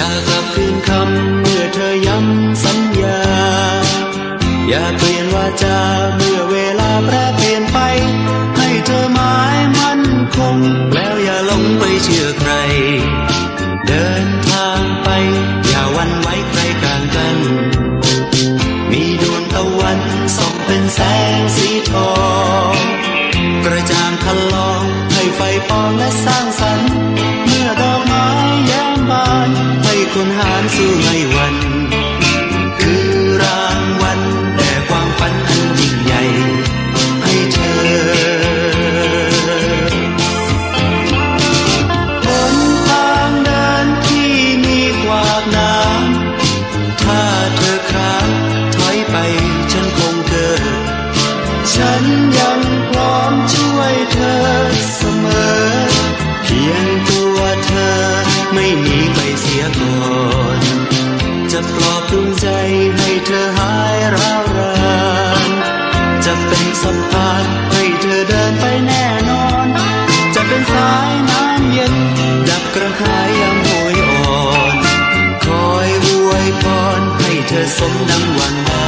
อย่าขับคืนคำเมื่อเธอย้ำสัญญา อย่าเปลี่ยนวาจาเมื่อเวลาแปรเปลี่ยนไป ให้เธอหมายมั่นคง แล้วอย่าหลงไปเชื่อใคร เดินทางไป อย่าวันไว้ใครกลางกัน มีดวงตะวันส่องเป็นแสงสีทอง กระจางคัลองให้ไฟปองและสา คนหารสู้ไม่วัน คือรางวัลแด่ความฝันอันยิ่งใหญ่ให้เธอบนทางเดินที่มีขวากน้ำถ้าเธอค้างถอยไปฉันคงเกิด ฉันยังพร้อมช่วยเธอเสมอ เพียงตัวเธอไม่หนีไปเสียก่อน จะปลอบดวงใจให้เธอหายร้าวรานจะเป็นสะพานให้เธอเดินไปแน่นอน จะเป็นสายน้ำเย็น ดับกระหายยามโหยอ่อน คอยอวยพรให้เธอสมดังหวังได้นิรันดร์